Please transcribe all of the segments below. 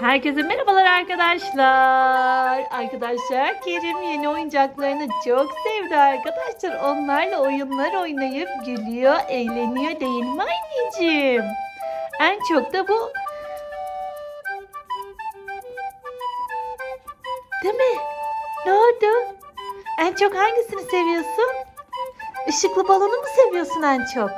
Herkese merhabalar arkadaşlar. Arkadaşlar Kerim yeni oyuncaklarını çok sevdi arkadaşlar. Onlarla oyunlar oynayıp gülüyor, eğleniyor değil mi anneciğim? En çok da bu. Değil mi? Ne oldu? En çok hangisini seviyorsun? Işıklı balonu mu seviyorsun en çok?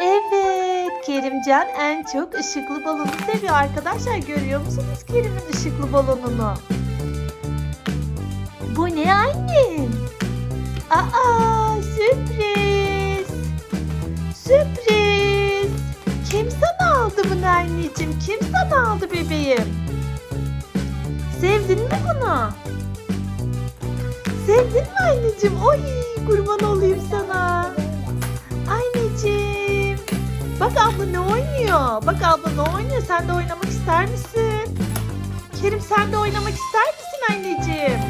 Evet, Kerimcan en çok ışıklı balonu seviyor arkadaşlar. Görüyor musunuz Kerim'in ışıklı balonunu? Bu ne annem? Aa, sürpriz. Sürpriz. Kim sana aldı bunu anneciğim? Kim sana aldı bebeğim? Sevdin mi bunu? Sevdin mi anneciğim? Oy kurban olayım sana. Bak abla ne oynuyor? Bak abla ne oynuyor? Sen de oynamak ister misin? Kerim sen de oynamak ister misin anneciğim?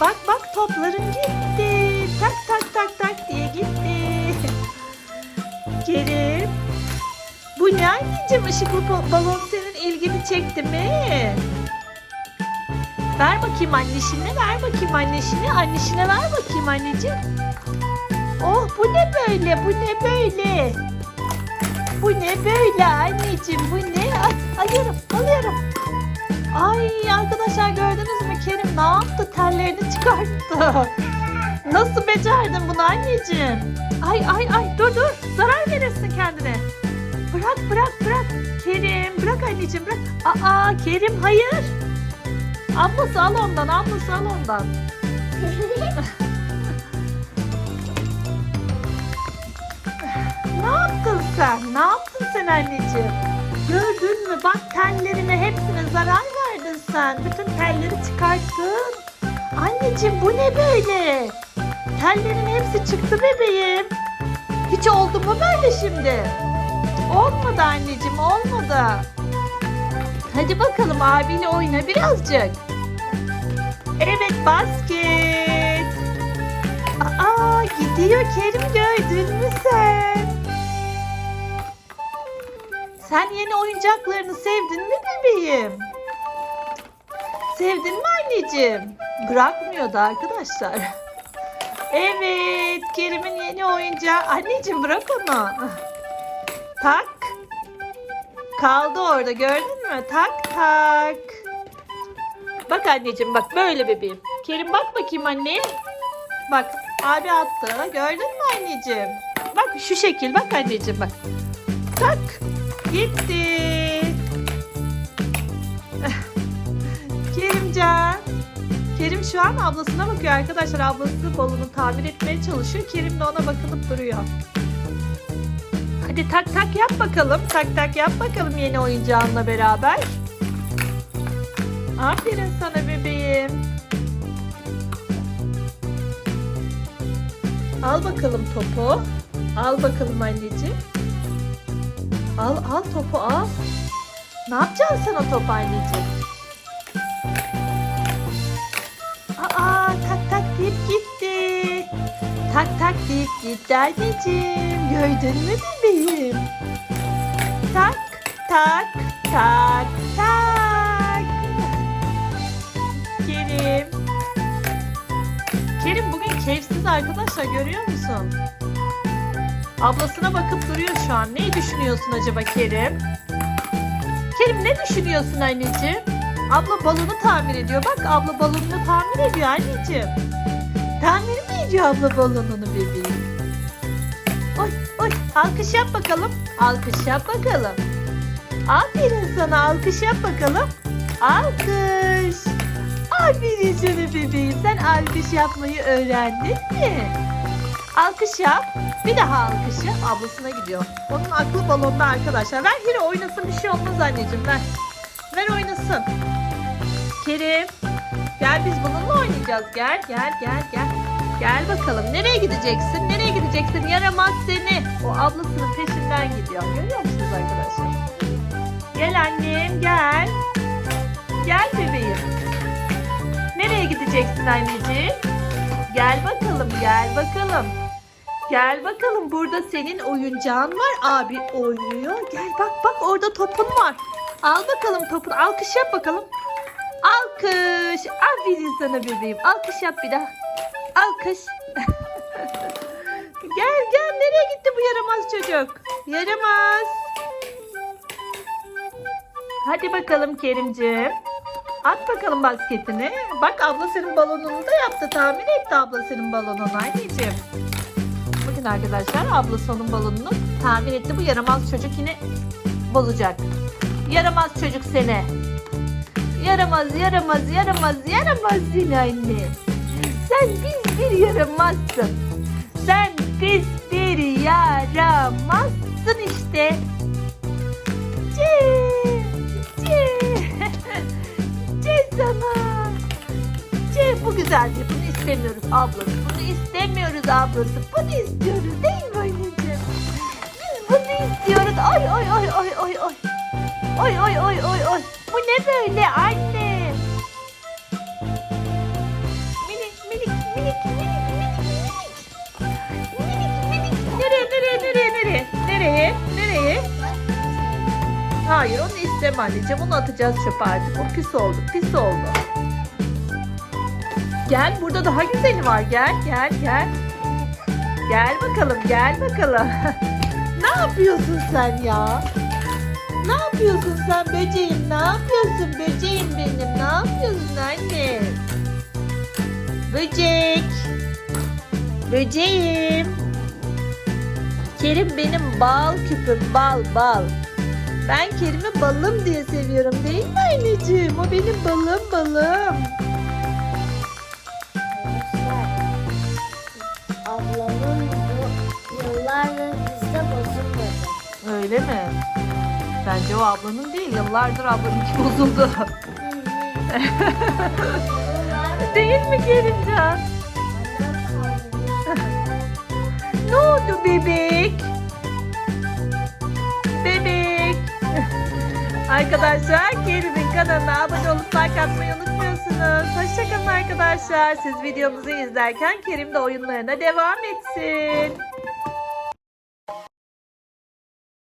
Bak bak topların gitti. Tak tak tak tak diye gitti. Kerim. Bu ne anneciğim? Işıklı ba- balon senin ilgini çekti mi? Ver bakayım anneşine, ver bakayım anneşine. Anneşine ver bakayım anneciğim. Oh bu ne böyle? Bu ne böyle? Bu ne böyle anneciğim? Bu ne? Alıyorum, alıyorum. Ay arkadaşlar gördünüz mü? Kerim ne yaptı? Tellerini çıkarttı. Nasıl becerdin bunu anneciğim? Ay ay ay dur dur. Zarar verirsin kendine. Bırak bırak bırak. Kerim bırak anneciğim bırak. Aa Kerim hayır. Ablası al ondan, ablası al ondan. sen? Ne yaptın sen anneciğim? Gördün mü? Bak tellerine hepsine zarar verdin sen. Bütün telleri çıkarttın. Anneciğim bu ne böyle? Tellerin hepsi çıktı bebeğim. Hiç oldu mu böyle şimdi? Olmadı anneciğim olmadı. Hadi bakalım abiyle oyna birazcık. Evet basket. Aa gidiyor Kerim gördün Sen yeni oyuncaklarını sevdin mi bebeğim? Sevdin mi anneciğim? Bırakmıyordu arkadaşlar. Evet Kerim'in yeni oyuncağı. Anneciğim bırak onu. Tak. Kaldı orada gördün mü? Tak tak. Bak anneciğim bak böyle bebeğim. Kerim bak bakayım anne. Bak abi attı. Gördün mü anneciğim? Bak şu şekil bak anneciğim bak. Tak. Gitti. Kerimcan. Kerim şu an ablasına bakıyor arkadaşlar. Ablası balonu tamir etmeye çalışıyor. Kerim de ona bakılıp duruyor. Hadi tak tak yap bakalım. Tak tak yap bakalım yeni oyuncağınla beraber. Aferin sana bebeğim. Al bakalım topu. Al bakalım anneciğim. Al al topu al. Ne yapacaksın sen o topu anneciğim? Aa tak tak deyip gitti. Tak tak deyip gitti anneciğim. Gördün mü bebeğim? Tak tak tak tak. Kerim. Kerim bugün keyifsiz arkadaşlar görüyor musun? Ablasına bakıp duruyor şu an. Ne düşünüyorsun acaba Kerim? Kerim ne düşünüyorsun anneciğim? Abla balonu tamir ediyor. Bak abla balonunu tamir ediyor anneciğim. Tamir mi ediyor abla balonunu bebeğim? Oy oy alkış yap bakalım. Alkış yap bakalım. Aferin sana alkış yap bakalım. Alkış. Aferin sana bebeğim. Sen alkış yapmayı öğrendin mi? Alkış yap. Bir daha alkış yap. Ablasına gidiyor. Onun aklı balonda arkadaşlar. Ver Hiro oynasın bir şey olmaz anneciğim ver. Ver oynasın. Kerim. Gel biz bununla oynayacağız. Gel gel gel gel. Gel bakalım. Nereye gideceksin? Nereye gideceksin? Yaramaz seni. O ablasının peşinden gidiyor. Görüyor musunuz arkadaşlar? Gel annem gel. Gel bebeğim. Nereye gideceksin anneciğim? Gel bakalım gel bakalım. Gel bakalım burada senin oyuncağın var. Abi oynuyor. Gel bak bak orada topun var. Al bakalım topunu. Alkış yap bakalım. Alkış. Aferin sana bebeğim. Alkış yap bir daha. Alkış. gel gel. Nereye gitti bu yaramaz çocuk? Yaramaz. Hadi bakalım Kerimciğim. At bakalım basketini. Bak abla senin balonunu da yaptı. Tahmin etti abla senin balonunu anneciğim. Bakın arkadaşlar ablası onun balonunu tahmin etti. Bu yaramaz çocuk yine bozacak. Yaramaz çocuk seni. Yaramaz, yaramaz, yaramaz, yaramaz seni anne. Sen pis bir yaramazsın. Sen pis bir yaramazsın işte. Cee, cee, cee sana. Cee bu güzel değil. Bunu istemiyoruz ablası. Bunu istemiyoruz ablası. Bunu istiyoruz değil mi anneciğim? Biz bunu istiyoruz. Ay ay ay ay ay ay. Oy oy oy oy oy. Bu ne böyle anne? Minik minik minik minik minik minik. Minik minik. Nereye nereye nereye nereye? Nereye? Nereye? Hayır onu isteme anneciğim. Onu atacağız çöpe artık. O pis oldu. Pis oldu. Gel burada daha güzeli var. Gel gel gel. Gel bakalım gel bakalım. ne yapıyorsun sen ya? Ne yapıyorsun sen böceğim? Ne yapıyorsun böceğim benim? Ne yapıyorsun anne? Böcek. Böceğim. Kerim benim bal küpüm bal bal. Ben Kerim'i balım diye seviyorum değil mi anneciğim? O benim balım balım. Öyle mi? Bence o ablanın değil. Yıllardır ablanınki bozuldu. değil mi Kerimcan? Ne oldu bebek? Bebek. Arkadaşlar Kerim'in kanalına abone olup like atmayı unutmuyorsunuz. Hoşçakalın arkadaşlar. Siz videomuzu izlerken Kerim de oyunlarına devam etsin.